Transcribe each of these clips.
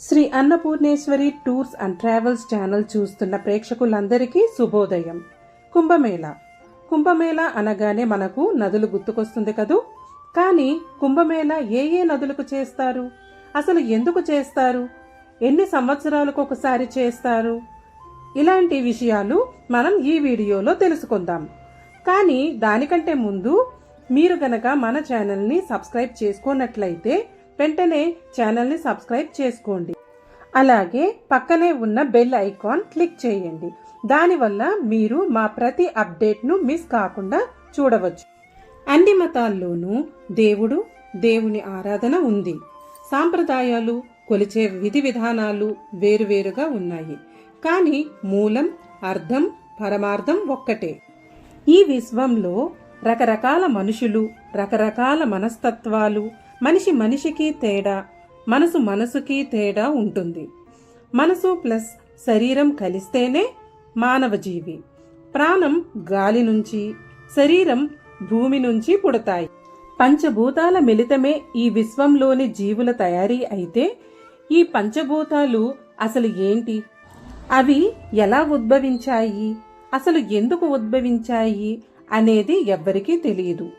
Shri Annapurneshwari tours and travels channel చూస్తున్న ప్రేక్షకులందరికీ శుభోదయం. కుంభమేళ. కుంభమేళ అనగానే మనకు నదులు గుర్తుకొస్తుంది కదూ? కానీ కుంభమేళ ఏ ఏ నదులకు చేస్తారు? అసలు ఎందుకు చేస్తారు? ఎన్ని సంవత్సరాలకు ఒకసారి చేస్తారు? ఇలాంటి విషయాలు మనం ఈ వీడియోలో తెలుసుకుందాం. కానీ దానికంటే ముందు మీరు గనక మన ఛానల్ని సబ్స్క్రైబ్ చేసుకున్నట్లయితే వెంటనే ఛానల్ని సబ్స్క్రైబ్ చేసుకోండి. అలాగే పక్కనే ఉన్న బెల్ ఐకాన్ క్లిక్ చేయండి. దానివల్ల మీరు మా ప్రతి అప్డేట్ను మిస్ కాకుండా చూడవచ్చు. అన్ని మతాల్లోనూ దేవుడు దేవుని ఆరాధన ఉంది. సాంప్రదాయాలు కొలిచే విధి విధానాలు వేరువేరుగా ఉన్నాయి. కానీ మూలం అర్థం పరమార్థం ఒక్కటే. ఈ విశ్వంలో రకరకాల మనుషులు రకరకాల మనస్తత్వాలు మనిషి మనిషికి తేడా మనసు మనసుకి తేడా ఉంటుంది. మనసు ప్లస్ శరీరం కలిస్తేనే మానవ జీవి. ప్రాణం గాలి నుంచి శరీరం భూమి నుంచి పుడతాయి. పంచభూతాల మిళితమే ఈ విశ్వంలోని జీవుల తయారీ అయితే ఈ పంచభూతాలు అసలు ఏంటి? అవి ఎలా ఉద్భవించాయి? అసలు ఎందుకు ఉద్భవించాయి? అనేది ఎవ్వరికీ తెలియదు.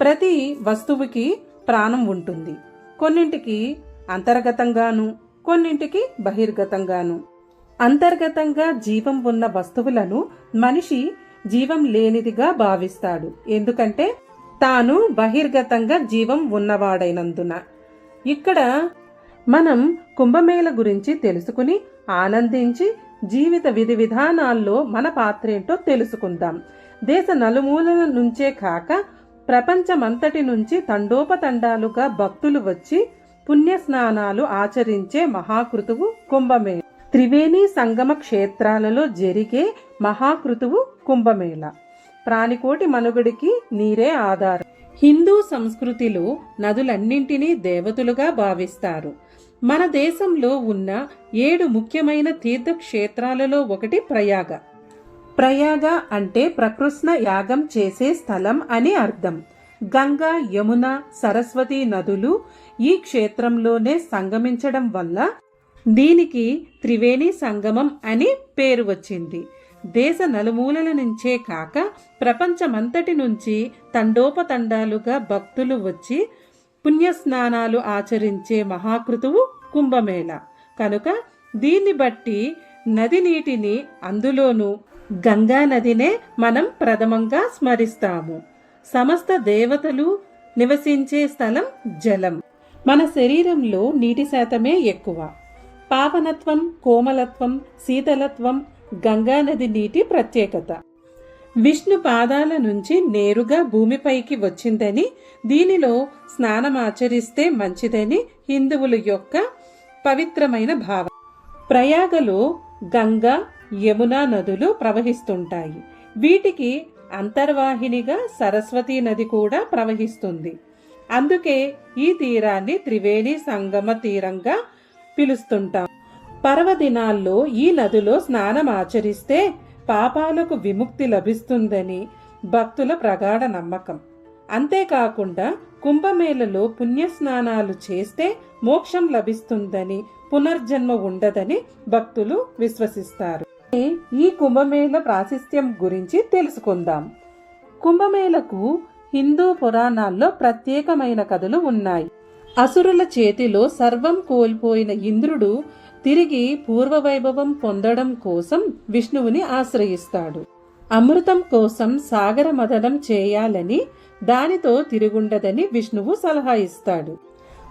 ప్రతి వస్తువుకి ప్రాణం ఉంటుంది. కొన్నింటికి అంతర్గతంగాను కొన్నింటికి బహిర్గతంగాను. అంతర్గతంగా జీవం ఉన్న వస్తువులను మనిషి జీవం లేనిదిగా భావిస్తాడు. ఎందుకంటే తాను బహిర్గతంగా జీవం ఉన్నవాడైనందున. ఇక్కడ మనం కుంభమేళ గురించి తెలుసుకుని ఆనందించి జీవిత విధి విధానాల్లో మన పాత్రేంటో తెలుసుకుందాం. దేశ నలుమూలల నుంచే కాక ప్రపంచమంతటి నుంచి తండోపతండాలుగా భక్తులు వచ్చి పుణ్యస్నానాలు ఆచరించే మహాకృతువు కుంభమేళ. త్రివేణి సంగమ క్షేత్రాలలో జరిగే మహాకృతువు కుంభమేళ. ప్రాణికోటి మనుగడికి నీరే ఆధారం. హిందూ సంస్కృతిలో నదులన్నింటినీ దేవతలుగా భావిస్తారు. మన దేశంలో ఉన్న ఏడు ముఖ్యమైన తీర్థక్షేత్రాలలో ఒకటి ప్రయాగ. ప్రయాగ అంటే ప్రకృష్ణ యాగం చేసే స్థలం అని అర్థం. గంగా యమున సరస్వతి నదులు ఈ క్షేత్రంలోనే సంగమించడం వల్ల దీనికి త్రివేణి సంగమం అని పేరు వచ్చింది. దేశ నలుమూలల నుంచే కాక ప్రపంచమంతటి నుంచి తండోపతండాలుగా భక్తులు వచ్చి పుణ్యస్నానాలు ఆచరించే మహాకృతువు కుంభమేళ. కనుక దీన్ని బట్టి నది నీటిని అందులోనూ గంగా నదినే మనం ప్రథమంగా స్మరిస్తాము. సమస్త దేవతలు నివసించే స్థలం జలం. మన శరీరంలో నీటి శాతమే ఎక్కువ. పావనత్వం కోమలత్వం శీతలత్వం గంగానది నీటి ప్రత్యేకత. విష్ణు పాదాల నుంచి నేరుగా భూమిపైకి వచ్చిందని దీనిలో స్నానం ఆచరిస్తే మంచిదని హిందువుల యొక్క పవిత్రమైన భావం. ప్రయాగలో గంగా యమునా నదులు ప్రవహిస్తుంటాయి. వీటికి అంతర్వాహినిగా సరస్వతీ నది కూడా ప్రవహిస్తుంది. అందుకే ఈ తీరాన్ని త్రివేణి సంగమ తీరంగా పిలుస్తుంటాం. పర్వదినాల్లో ఈ నదిలో స్నానం ఆచరిస్తే పాపాలకు విముక్తి లభిస్తుందని భక్తుల ప్రగాఢ నమ్మకం. అంతేకాకుండా కుంభమేళలో పుణ్యస్నానాలు చేస్తే మోక్షం లభిస్తుందని పునర్జన్మ ఉండదని భక్తులు విశ్వసిస్తారు. ఈ కుంభమేళ ప్రాశస్త్యం గురించి తెలుసుకుందాం. కుంభమేళకు హిందూ పురాణాల్లో ప్రత్యేకమైన కథలు ఉన్నాయి. అసురుల చేతిలో సర్వం కోల్పోయిన ఇంద్రుడు తిరిగి పూర్వవైభవం పొందడం కోసం విష్ణువుని ఆశ్రయిస్తాడు. అమృతం కోసం సాగర మదనం చేయాలని దానితో తిరుగుండదని విష్ణువు సలహా ఇస్తాడు.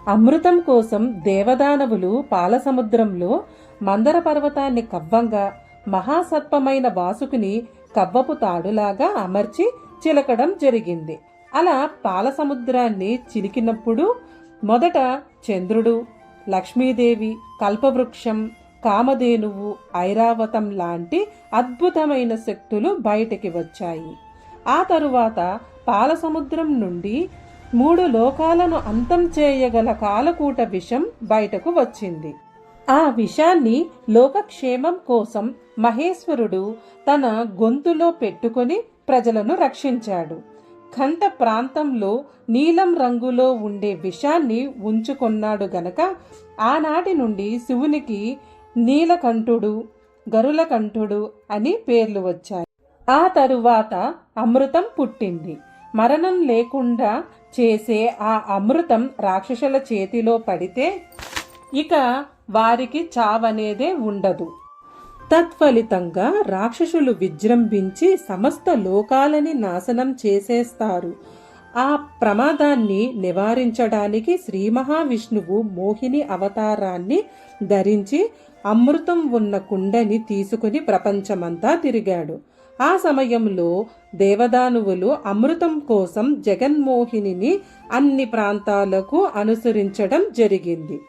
అమృతం కోసం దేవదానవులు పాలసముద్రంలో మందర పర్వతాన్ని కవ్వంగా మహాసత్వమైన వాసుకుని కవ్వపు తాడులాగా అమర్చి చిలకడం జరిగింది. అలా పాలసముద్రాన్ని చిలికినప్పుడు మొదట చంద్రుడు లక్ష్మీదేవి కల్పవృక్షం కామధేనువు ఐరావతం లాంటి అద్భుతమైన శక్తులు బయటికి వచ్చాయి. ఆ తరువాత పాలసముద్రం నుండి మూడు లోకాలను అంతం చేయగల కాలకూట విషం బయటకు వచ్చింది. ఆ విషాన్ని లోకక్షేమం కోసం మహేశ్వరుడు తన గొంతులో పెట్టుకొని ప్రజలను రక్షించాడు. కంఠ ప్రాంతంలో నీలం రంగులో ఉండే విషాన్ని ఉంచుకొన్నాడు గనక ఆనాటి నుండి శివునికి నీలకంఠుడు గరులకంఠుడు అని పేర్లు వచ్చాయి. ఆ తరువాత అమృతం పుట్టింది. మరణం లేకుండా చేసే ఆ అమృతం రాక్షసుల చేతిలో పడితే ఇక వారికి చావనేదే ఉండదు. తత్ఫలితంగా రాక్షసులు విజృంభించి సమస్త లోకాలని నాశనం చేసేస్తారు. ఆ ప్రమాదాన్ని నివారించడానికి శ్రీ మహావిష్ణువు మోహిని అవతారాన్ని ధరించి అమృతం ఉన్న కుండని తీసుకుని ప్రపంచమంతా తిరిగాడు. ఆ సమయంలో దేవదానువులు అమృతం కోసం జగన్మోహినిని అన్ని ప్రాంతాలకు అనుసరించడం జరిగింది.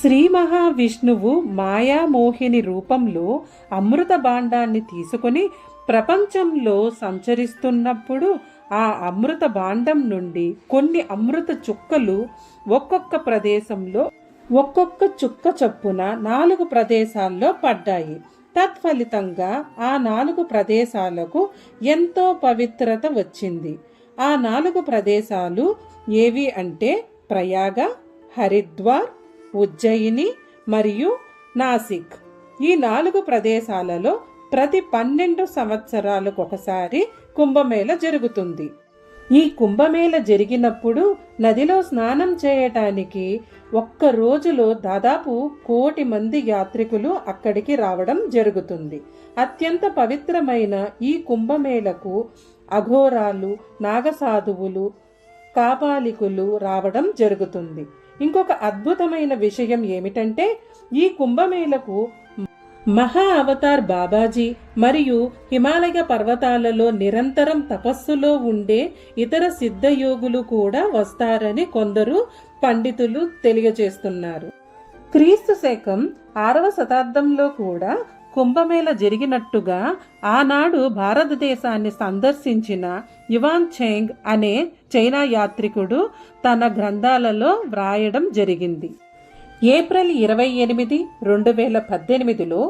శ్రీ మహావిష్ణువు మాయామోహిని రూపంలో అమృత భాండాన్ని తీసుకుని ప్రపంచంలో సంచరిస్తున్నప్పుడు ఆ అమృత భాండం నుండి కొన్ని అమృత చుక్కలు ఒక్కొక్క ప్రదేశంలో ఒక్కొక్క చుక్క చొప్పున నాలుగు ప్రదేశాల్లో పడ్డాయి. తత్ఫలితంగా ఆ నాలుగు ప్రదేశాలకు ఎంతో పవిత్రత వచ్చింది. ఆ నాలుగు ప్రదేశాలు ఏవి అంటే ప్రయాగ హరిద్వార్ ఉజ్జయిని మరియు నాసిక్. ఈ నాలుగు ప్రదేశాలలో ప్రతి పన్నెండు సంవత్సరాలకు ఒకసారి కుంభమేళ జరుగుతుంది. ఈ కుంభమేళ జరిగినప్పుడు నదిలో స్నానం చేయటానికి ఒక్క రోజులో దాదాపు కోటి మంది యాత్రికులు అక్కడికి రావడం జరుగుతుంది. అత్యంత పవిత్రమైన ఈ కుంభమేళకు అఘోరాలు నాగసాధువులు కాపాలికులు రావడం జరుగుతుంది. ఇంకొక అద్భుతమైన విషయం ఏమిటంటే ఈ కుంభమేళకు మహా అవతార్ బాబాజీ మరియు హిమాలయ పర్వతాలలో నిరంతరం తపస్సులో ఉండే ఇతర సిద్ధయోగులు కూడా వస్తారని కొందరు పండితులు తెలియజేస్తున్నారు. క్రీస్తు శకం ఆరవ శతాబ్దంలో కూడా కుంభమేళ జరిగినట్టుగా ఆనాడు భారతదేశాన్ని సందర్శించిన యువాన్ చెంగ్ అనే చైనా యాత్రికుడు తన గ్రంథాలలో వ్రాయడం జరిగింది. ఏప్రిల్ ఇరవై ఎనిమిది రెండు వేల పద్దెనిమిదిలో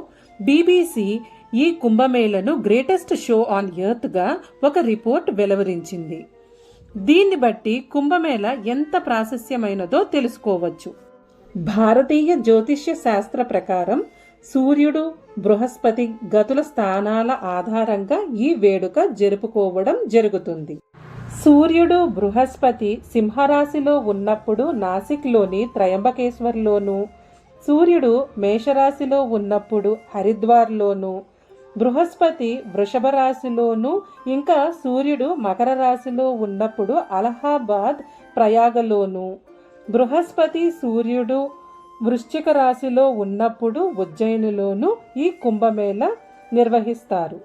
బీబీసీ ఈ కుంభమేళను గ్రేటెస్ట్ షో ఆన్ ఎర్త్గా ఒక రిపోర్ట్ వెలువరించింది. దీన్ని బట్టి కుంభమేళ ఎంత ప్రాశస్యమైనదో తెలుసుకోవచ్చు. భారతీయ జ్యోతిష్య శాస్త్ర ప్రకారం సూర్యుడు బృహస్పతి గతుల స్థానాల ఆధారంగా ఈ వేడుక జరుపుకోవడం జరుగుతుంది. సూర్యుడు బృహస్పతి సింహరాశిలో ఉన్నప్పుడు నాసిక్లోని త్రయంబకేశ్వర్లోను సూర్యుడు మేషరాశిలో ఉన్నప్పుడు హరిద్వార్లోను బృహస్పతి వృషభ రాశిలోను ఇంకా సూర్యుడు మకర రాశిలో ఉన్నప్పుడు అలహాబాద్ ప్రయాగలోను బృహస్పతి సూర్యుడు వృశ్చిక రాశిలో ఉన్నప్పుడు ఉజ్జయినిలోను ఈ కుంభమేళ నిర్వహిస్తారు.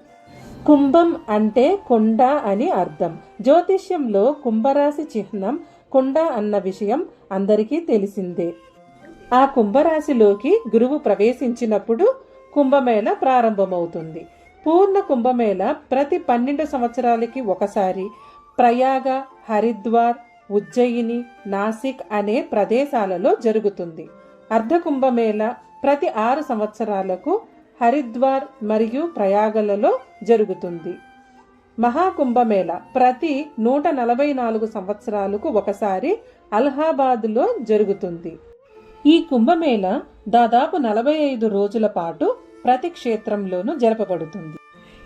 కుంభం అంటే కుండ అని అర్థం. జ్యోతిష్యంలో కుంభరాశి చిహ్నం కొండ అన్న విషయం అందరికీ తెలిసిందే. ఆ కుంభరాశిలోకి గురువు ప్రవేశించినప్పుడు కుంభమేళ ప్రారంభమవుతుంది. పూర్ణ కుంభమేళ ప్రతి పన్నెండు సంవత్సరాలకి ఒకసారి. ప్రయాగ హరిద్వార్ ఉజ్జయిని నాసిక్ అనే ప్రదేశాలలో జరుగుతుంది. అర్ధ కుంభమేళ ప్రతి ఆరు సంవత్సరాలకు హరిద్వార్ మరియు ప్రయాగలలో జరుగుతుంది. మహాకుంభమేళ ప్రతి నూట నలభై నాలుగు సంవత్సరాలకు ఒకసారి అలహాబాద్లో జరుగుతుంది. ఈ కుంభమేళ దాదాపు నలభై ఐదు రోజుల పాటు ప్రతి క్షేత్రంలోనూ జరపబడుతుంది.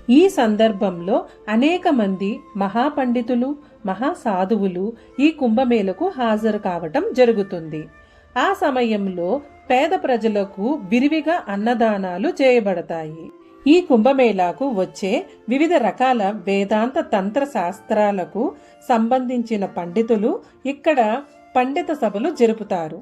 ఈ సందర్భంలో అనేక మంది మహాపండితులు మహాసాధువులు ఈ కుంభమేళకు హాజరు కావటం జరుగుతుంది. ఆ సమయంలో పేద ప్రజలకు విరివిగా అన్నదానాలు చేయబడతాయి. ఈ కుంభమేళాకు వచ్చే వివిధ రకాల వేదాంత తంత్ర శాస్త్రాలకు సంబంధించిన పండితులు ఇక్కడ పండిత సభలు జరుపుతారు.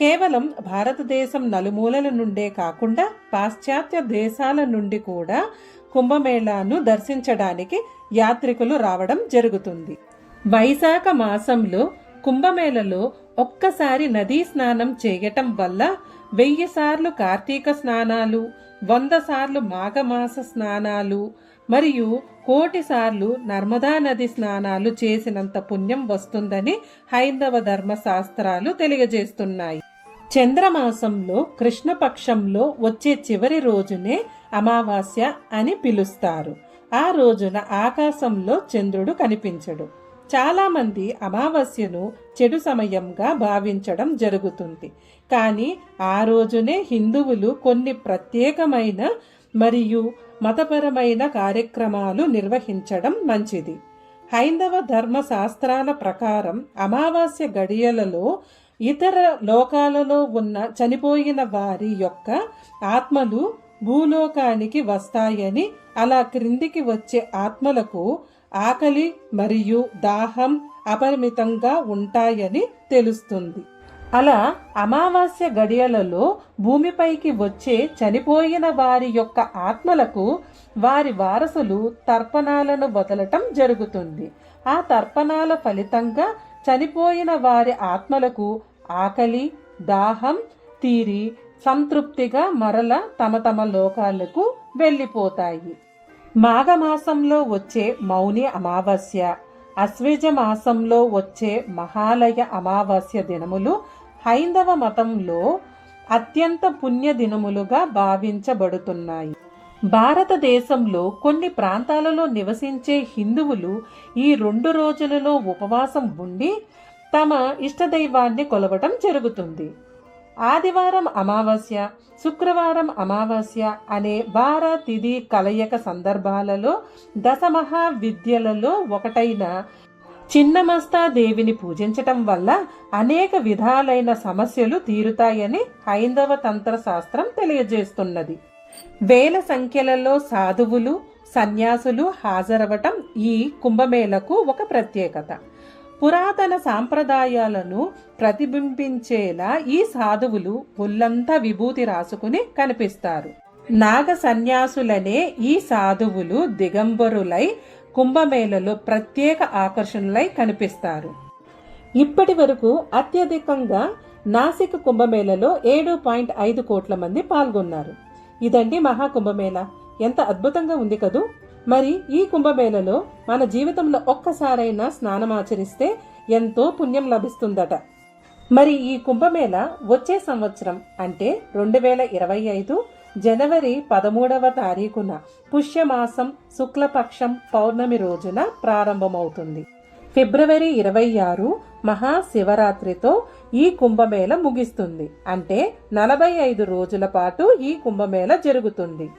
కేవలం భారతదేశం నలుమూలల నుండే కాకుండా పాశ్చాత్య దేశాల నుండి కూడా కుంభమేళాను దర్శించడానికి యాత్రికులు రావడం జరుగుతుంది. వైశాఖ మాసంలో కుంభమేళలో ఒక్కసారి నదీ స్నానం చేయటం వల్ల వెయ్యి సార్లు కార్తీక స్నానాలు వంద సార్లు మాఘమాస స్నానాలు మరియు కోటి సార్లు నర్మదా నది స్నానాలు చేసినంత పుణ్యం వస్తుందని హైందవ ధర్మ శాస్త్రాలు తెలియజేస్తున్నాయి. చంద్రమాసంలో కృష్ణపక్షంలో వచ్చే చివరి రోజునే అమావాస్య అని పిలుస్తారు. ఆ రోజున ఆకాశంలో చంద్రుడు కనిపించడు. చాలామంది అమావాస్యను చెడు సమయంగా భావించడం జరుగుతుంది. కానీ ఆ రోజునే హిందువులు కొన్ని ప్రత్యేకమైన మరియు మతపరమైన కార్యక్రమాలు నిర్వహించడం మంచిది. హైందవ ధర్మ శాస్త్రాల ప్రకారం అమావాస్య గడియలలో ఇతర లోకాలలో ఉన్న చనిపోయిన వారి యొక్క ఆత్మలు భూలోకానికి వస్తాయని అలా క్రిందికి వచ్చే ఆత్మలకు ఆకలి మరియు దాహం అపరిమితంగా ఉంటాయని తెలుస్తుంది. అలా అమావాస్య గడియలలో భూమిపైకి వచ్చే చనిపోయిన వారి యొక్క ఆత్మలకు వారి వారసులు తర్పణాలను వదలటం జరుగుతుంది. ఆ తర్పణాల ఫలితంగా చనిపోయిన వారి ఆత్మలకు ఆకలి దాహం తీరి సంతృప్తిగా మరల తమ తమ లోకాలకు వెళ్ళిపోతాయి. మాఘమాసంలో వచ్చే మౌని అమావాస్య అశ్వేజ మాసంలో వచ్చే మహాలయ అమావాస్య దినములు హైందవ మతంలో అత్యంత పుణ్య దినములుగా భావించబడుతున్నాయి. భారతదేశంలో కొన్ని ప్రాంతాలలో నివసించే హిందువులు ఈ రెండు రోజులలో ఉపవాసం ఉండి తమ ఇష్టదైవాన్ని కొలవటం జరుగుతుంది. ఆదివారం అమావాస్య శుక్రవారం అమావాస్య అనే వార తిథి కలయిక సందర్భాలలో దశమహా విద్యలలో ఒకటైన చిన్నమస్తా దేవిని పూజించటం వల్ల అనేక విధాలైన సమస్యలు తీరుతాయని హైందవ తంత్ర శాస్త్రం తెలియజేస్తున్నది. వేల సంఖ్యలలో సాధువులు సన్యాసులు హాజరవటం ఈ కుంభమేళకు ఒక ప్రత్యేకత. పురాతన సాంప్రదాయాలను ప్రతిబింబించేలా ఈ సాధువులు ఒళ్ళంతా విభూతి రాసుకుని కనిపిస్తారు. నాగ సన్యాసులనే ఈ సాధువులు దిగంబరులై కుంభమేళలో ప్రత్యేక ఆకర్షణలై కనిపిస్తారు. ఇప్పటి వరకు అత్యధికంగా నాసిక్ కుంభమేళలో ఏడు పాయింట్ ఐదు కోట్ల మంది పాల్గొన్నారు. ఇదండి మహాకుంభమేళ ఎంత అద్భుతంగా ఉంది కదూ? మరి ఈ కుంభమేళలో మన జీవితంలో ఒక్కసారైనా స్నానమాచరిస్తే ఎంతో పుణ్యం లభిస్తుందట. మరి ఈ కుంభమేళ వచ్చే సంవత్సరం అంటే రెండు వేల ఇరవై ఐదు జనవరి పదమూడవ తారీఖున పుష్యమాసం శుక్లపక్షం పౌర్ణమి రోజున ప్రారంభమవుతుంది. ఫిబ్రవరి ఇరవై ఆరు మహాశివరాత్రితో ఈ కుంభమేళ ముగిస్తుంది. అంటే నలభై ఐదు రోజుల పాటు ఈ కుంభమేళ జరుగుతుంది.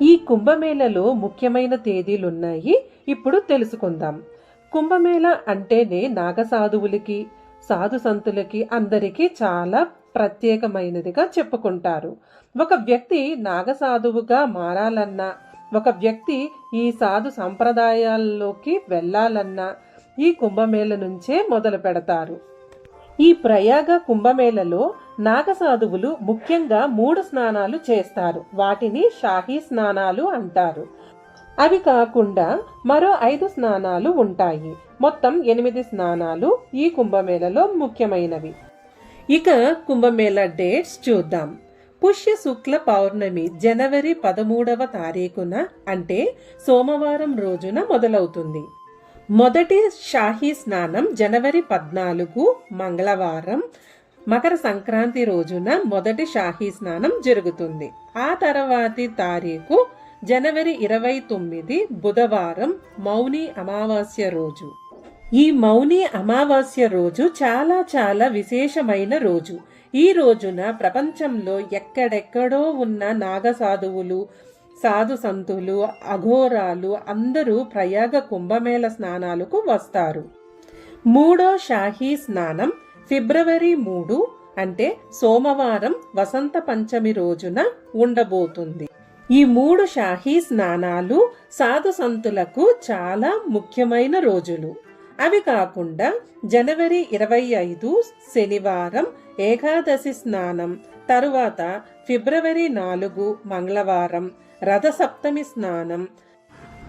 ఈ కుంభమేళలో ముఖ్యమైన తేదీలున్నాయి. ఇప్పుడు తెలుసుకుందాం. కుంభమేళ అంటేనే నాగసాధువులకి సాధు సంతులకి అందరికీ చాలా ప్రత్యేకమైనదిగా చెప్పుకుంటారు. ఒక వ్యక్తి నాగసాధువుగా మారాలన్నా ఒక వ్యక్తి ఈ సాధు సంప్రదాయాల్లోకి వెళ్ళాలన్నా ఈ కుంభమేళ నుంచే మొదలు పెడతారు ఈ ప్రయాగ కుంభమేళలో నాగసాధువులు ముఖ్యంగా మూడు స్నానాలు చేస్తారు. వాటిని షాహీ స్నానాలు అంటారు. అవి కాకుండా మరో ఐదు స్నానాలు ఉంటాయి. మొత్తం ఎనిమిది స్నానాలు ఈ కుంభమేళలో ముఖ్యమైనవి. ఇక కుంభమేళ డేట్స్ చూద్దాం. పుష్య శుక్ల పౌర్ణమి జనవరి పదమూడవ తారీఖున అంటే సోమవారం రోజున మొదలవుతుంది. మొదటి షాహీ స్నానం జనవరి పద్నాలుగు మంగళవారం. మకర సంక్రాంతి రోజున మొదటి షాహీ స్నానం జరుగుతుంది. ఆ తర్వాతి తారీఖు జనవరి ఇరవై తొమ్మిది బుధవారం మౌని అమావాస్య రోజు. ఈ మౌని అమావాస్య రోజు చాలా చాలా విశేషమైన రోజు. ఈ రోజున ప్రపంచంలో ఎక్కడెక్కడో ఉన్న నాగసాధువులు సాధు సంతులు అఘోరాలు అందరూ ప్రయాగ కుంభమేళ స్నానాలకు వస్తారు. మూడో షాహీ స్నానం ఫిబ్రవరి మూడు అంటే సోమవారం వసంత పంచమి రోజున ఉండబోతుంది. ఈ మూడు షాహీ స్నానాలు సాధు సంతులకు చాలా ముఖ్యమైన రోజులు. అవి కాకుండా జనవరి ఇరవై ఐదు శనివారం ఏకాదశి స్నానం తరువాత ఫిబ్రవరి నాలుగు మంగళవారం రథసప్తమి స్నానం.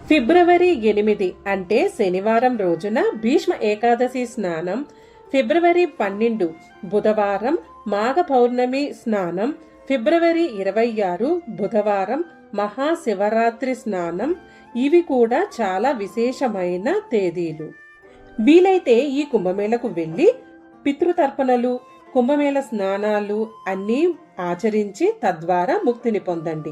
ఫిబ్రవరి ఎనిమిది అంటే శనివారం రోజున భీష్మ ఏకాదశి స్నానం. ఫిబ్రవరి పన్నెండు బుధవారం మాఘ పౌర్ణమి స్నానం. ఫిబ్రవరి ఇరవై ఆరు బుధవారం మహాశివరాత్రి స్నానం. ఇవి కూడా చాలా విశేషమైన తేదీలు. వీలైతే ఈ కుంభమేళకు వెళ్ళి పితృతర్పణలు కుంభమేళ స్నానాలు అన్నీ ఆచరించి తద్వారా ముక్తిని పొందండి.